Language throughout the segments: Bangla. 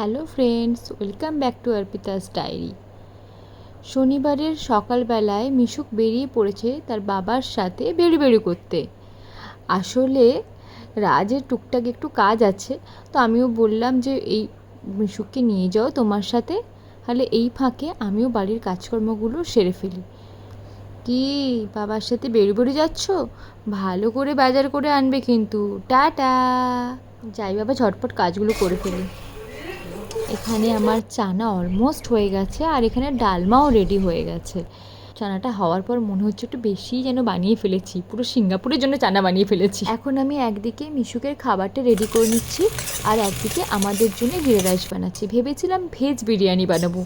Hello friends welcome back to Arpita's diary শনিবারের সকালবেলায় মিশুক বেরিয়ে পড়েছে তার বাবার সাথে বেড়ি বেড়ি করতে। আসলে রাজের টুকটাক একটু কাজ আছে, তো আমিও বললাম যে এই মিশুককে নিয়ে যাও তোমার সাথে, তাহলে এই ফাঁকে আমিও বাড়ির কাজকর্মগুলো সেরে ফেলি। কি, বাবার সাথে বেড়ি বেড়ি যাচ্ছ? ভালো করে বাজার করে আনবে কিন্তু। টাটা! যাই বাবা, ঝটপট কাজগুলো করে ফেলি। এখানে আমার চানা অলমোস্ট হয়ে গেছে আর এখানে ডালমাও রেডি হয়ে গেছে। চানাটা হওয়ার পর মনে হচ্ছে একটু বেশি যেন বানিয়ে ফেলেছি, পুরো সিঙ্গাপুরের জন্য চানা বানিয়ে ফেলেছি। এখন আমি একদিকে মিশুকের খাবারটা রেডি করে নিচ্ছি আর একদিকে আমাদের জন্য জিরে রাইস বানাচ্ছি। ভেবেছিলাম ভেজ বিরিয়ানি বানাবো,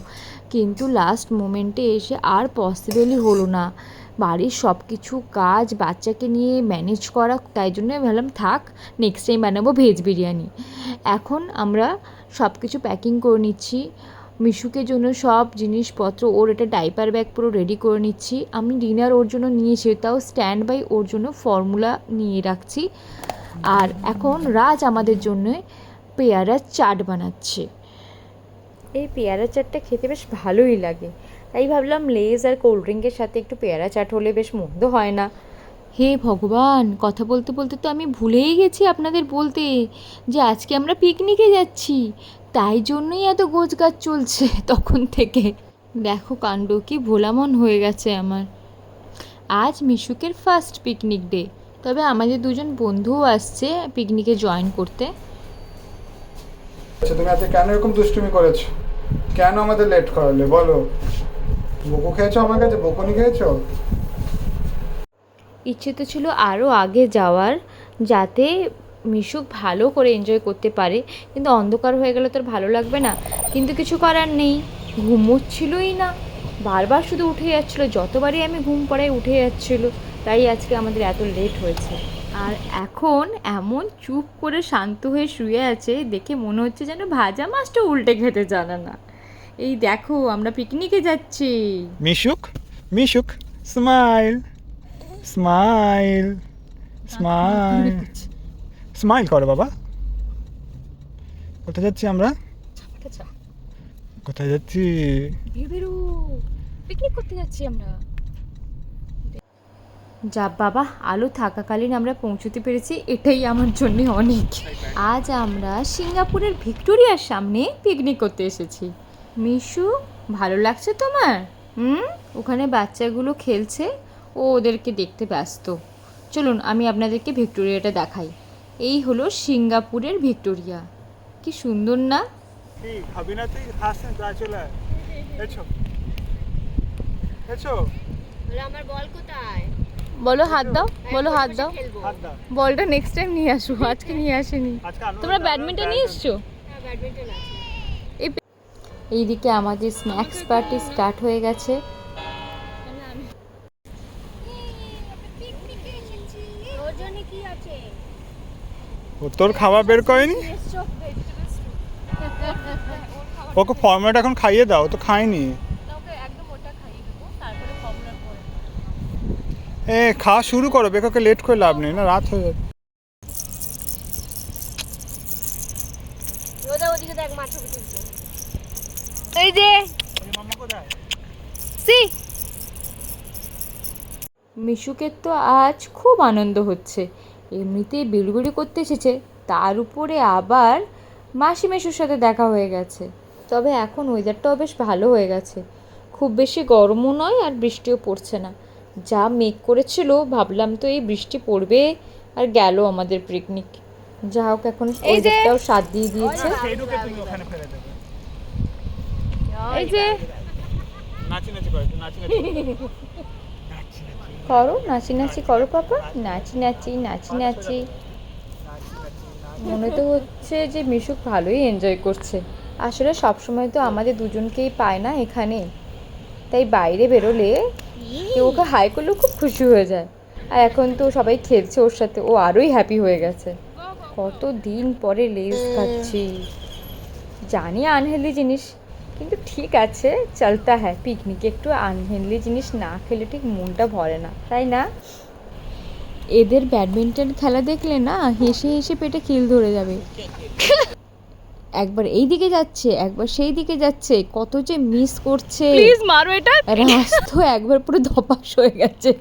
কিন্তু লাস্ট মোমেন্টে এসে আর পসিবলই হলো না। বাড়ির সব কিছু কাজ বাচ্চাকে নিয়ে ম্যানেজ করা, তাই জন্য ভাবলাম থাক নেক্সট টাইম বানাবো ভেজ বিরিয়ানি। এখন আমরা সব কিছু প্যাকিং করে নিচ্ছি। মিশুকের জন্য সব জিনিসপত্র, ওর একটা ডাইপার ব্যাগ পুরো রেডি করে নিচ্ছি। আমি ডিনার ওর জন্য নিয়েছি তাও স্ট্যান্ড বাই ওর জন্য ফর্মুলা নিয়ে রাখছি। আর এখন রাজ আমাদের জন্য পেয়ারার চাট বানাচ্ছে। এই পেয়ারা চাটটা খেতে বেশ ভালোই লাগে। তাই ভাবলাম লেজ আর কোল্ড ড্রিঙ্কের সাথে একটু পেয়ারা চাট হলে বেশ মন্দ হয় না। হে ভগবান কথা বলতে বলতে তো আমি ভুলেই গেছি আপনাদের বলতে যে আজকে আমরা পিকনিকে যাচ্ছি। তাই জন্যই এত গোছগাছ চলছে তখন থেকে। দেখো কাণ্ড কি ভোলামন হয়ে গেছে আমার। আজ মিশুকের ফার্স্ট পিকনিক ডে তবে আমাদের দুজন বন্ধুও আসছে পিকনিকে জয়েন করতে। আচ্ছা তুমি আজকে কেন এরকম দুষ্টুমি করেছ? কেন আমাদের লেট করালে? বলো। বকু খেয়েছো আমার কাছে? বকুনি খেয়েছো? ইচ্ছে তো ছিল আরও আগে যাওয়ার, যাতে মিশুক ভালো করে এনজয় করতে পারে। কিন্তু অন্ধকার হয়ে গেলে তো আর ভালো লাগবে না। কিন্তু কিছু করার নেই। ঘুমোচ্ছিলই না। বারবার শুধু উঠে যাচ্ছিল। যতবারই আমি ঘুম পড়াই উঠে যাচ্ছিল, তাই আজকে আমাদের এত লেট হয়েছে। আর এখন এমন চুপ করে শান্ত হয়ে শুয়ে আছে, দেখে মনে হচ্ছে যেন ভাজা মাছটা উল্টে খেতে জানে না। এই দেখো আমরা পিকনিকে যাচ্ছি। Mishuk Mishuk smile smile smile smile করো বাবা। কোথায় যাচ্ছি আমরা? কোথায় যাচ্ছি? পিকনিক করতে যাচ্ছি আমরা। যা বাবা আলো থাকাকালীন আমরা পৌঁছতে পেরেছি এটাই আমার জন্য অনেক। আজ আমরা সিঙ্গাপুরের ভিক্টোরিয়ার সামনে পিকনিক করতে এসেছি। মিশু ভালো লাগছে তোমার? হুম? ওখানে বাচ্চাগুলো খেলছে ও ওদেরকে দেখতে ব্যস্ত। চলুন আমি আপনাদেরকে ভিক্টোরিয়াটা দেখাই। এই হলো সিঙ্গাপুরের ভিক্টোরিয়া। কি সুন্দর না? বলে আমার বল কোথায়? বলো হাত দাও। বলো হাত দাও। দাও। বলটা নেক্সট টাইম নিয়ে আসো। আজকে নিয়ে আসেনি। তোমরা ব্যাডমিন্টন নিয়ে এসছো? হ্যাঁ ব্যাডমিন্টন আছে। এইদিকে আমাদের স্ন্যাক্স পার্টি স্টার্ট হয়ে গেছে। তোর খাবার বের করেনি? ওকে ফর্মুলাটা এখন খাইয়ে দাও তো খায়নি। এ, খাওয়া শুরু করো, বেকাকে লেট করে লাভ নেই, না? রাত হয়ে যাবে এই যে। সি। মিশুকের তো আজ খুব আনন্দ হচ্ছে। এমনিতেই বিড়বিড়ি করতে এসেছে তার উপরে আবার মাসি মেশুর সাথে দেখা হয়ে গেছে। তবে এখন ওয়েদারটাও বেশ ভালো হয়ে গেছে। খুব বেশি গরমও নয় আর বৃষ্টিও পড়ছে না। যা মেঘ করেছিল ভাবলাম তো এই বৃষ্টি পড়বে আর গেল আমাদের পিকনিক যা হোক এখন ওয়েদারটাও সাথ দিয়ে দিয়েছে সেইটুকে তুমি ওখানে ফেলে দেবে এই যে নাচি নাচি করে নাচি নাচি করো। নাচি নাচি করো পাপা। নাচি নাচি নাচি নাচি মনে তো হচ্ছে যে মিশুক ভালোই এনজয় করছে। আসলে সবসময় তো আমাদের দুজনকেই পায় না এখানে। তাই বাইরে বেরোলে কেউ ওকে হাই করলেও খুব খুশি হয়ে যায়। আর এখন তো সবাই খেলছে ওর সাথে ও আরোই হ্যাপি হয়ে গেছে। কত দিন পরে লেজ খাচ্ছি। জানি আনহেলদি জিনিস। কিন্তু ঠিক আছে চলতা হ্যাঁ পিকনিকে একটু আনহেলদি জিনিস না খেলে ঠিক মনটা ভরে না তাই না? এদের ব্যাডমিন্টন খেলা দেখলে না হেসে হেসে পেটে খিল ধরে যাবে। একবার এই দিকে যাচ্ছে একবার সেই দিকে যাচ্ছে কত যে মিস করছে। প্লিজ মারো এটা। রাস তো একবার পুরো ধপাস হয়ে গেছে।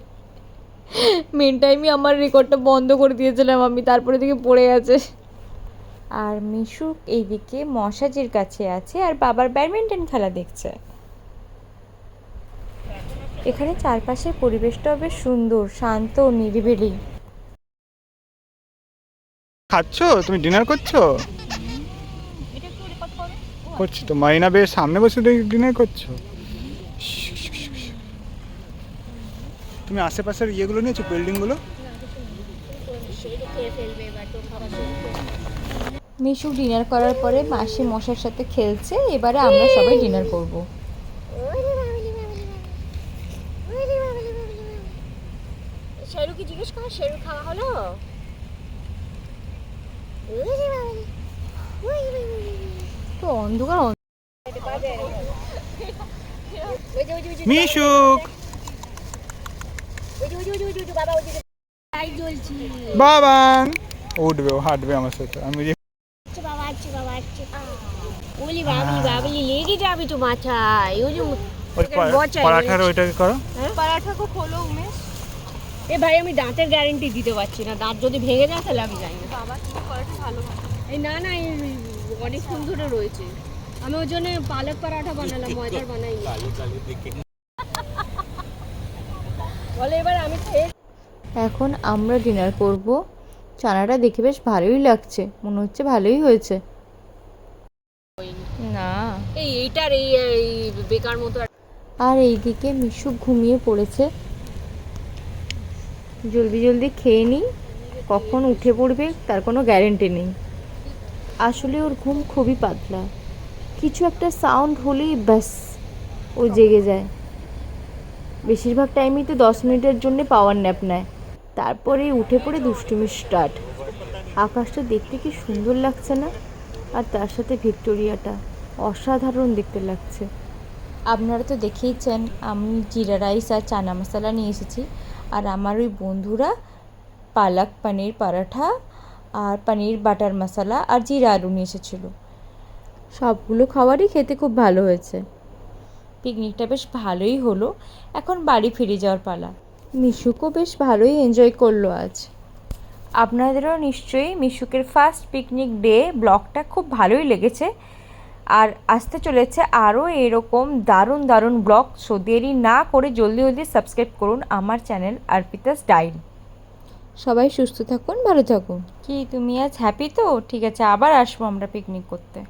মেন টাইমই আমার রেকর্ডটা বন্ধ করে দিয়েছিলাম আমি তারপরে দিকে পড়ে গেছে আর মিশুক এইদিকে মশাজির কাছে আছে আর বাবার ব্যাডমিন্টন খেলা দেখছে। এখানে চারপাশের পরিবেশটাও বেশ সুন্দর, শান্ত, নিরিবিলি। খাচ্ছ? তুমি ডিনার করছ? করছি তো, মাইনা বেশ সামনে বসে ডিনার করছ। তুমি আশেপাশের ইয়েগুলো নিয়েছো, বিল্ডিংগুলো? মিশু ডিনার করার পরে মাসি মশার সাথে খেলছে এবারে আমরা সবাই ডিনার করব। শেরুকে জিজ্ঞেস কর শেরু খাওয়া হলো? তো অন্ধকার মিশুক! বাবা উঠবে হাঁটবে আমার সাথে। আমি যে আচ্ছা বাবা আচ্ছা বাবা আচ্ছা বলি বাবলি বাবলি লেগে যাবে তো মাথায়। ওই যে ওই পরাঠার ওইটাকে করো? পরাঠা কো খোলো উমেশ। এ ভাই আমি দাঁতের গ্যারেন্টি দিতে পারছি না। দাঁত যদি ভেঙে যায় তাহলে আমি যাই না। বাবা কিন্তু পরাঠা ভালো এই না না এই অনেকক্ষণ ধরে রয়েছে। আমি ওই জন্য পালক পরাঠা বানালাম ময়দার বানাইনি বলে এবার আমি খেয়ে এখন আমরা ডিনার করব। চানাটা দেখে বেশ ভালোই লাগছে। মনে হচ্ছে ভালোই হয়েছে। এই এইটার এই বেকার মতো আর এইদিকে মিশু ঘুমিয়ে পড়েছে। জলদি জলদি খেয়ে নিই কখন উঠে পড়বে তার কোনো গ্যারেন্টি নেই। আসলে ওর ঘুম খুবই পাতলা। কিছু একটা সাউন্ড হলেই ব্যাস, ও জেগে যায়। বেশিরভাগ টাইমই তো দশ মিনিটের জন্য পাওয়ার ন্যাপ নেয়। তারপরে উঠে পড়ে দুষ্টুমি স্টার্ট আকাশটা দেখতে কি সুন্দর লাগছে না? আর তার সাথে ভিক্টোরিয়াটা। অসাধারণ দেখতে লাগছে। আপনারা তো দেখেইছেন আমি জিরা রাইস আর চানা মশলা নিয়ে এসেছি। আর আমার ওই বন্ধুরা পালক পনির পরাঠা আর পনির বাটার মশলা আর জিরা আলু নিয়ে এসেছিল। সবগুলো খাবারই খেতে খুব ভালো হয়েছে। পিকনিকটা বেশ ভালোই হলো। এখন বাড়ি ফিরে যাওয়ার পালা। মিশুকও বেশ ভালোই এনজয় করল আজ। আপনাদেরও নিশ্চয়ই মিশুকের ফার্স্ট পিকনিক ডে ব্লগটা খুব ভালোই লেগেছে। আর আসতে চলেছে আরও এরকম দারুণ দারুণ ব্লগ। সো দেরি না করে জলদি জলদি সাবস্ক্রাইব করুন আমার চ্যানেল আরপিতাস ডাইল সবাই সুস্থ থাকুন ভালো থাকুন। কি তুমি আজ হ্যাপি তো? ঠিক আছে আবার আসব আমরা পিকনিক করতে।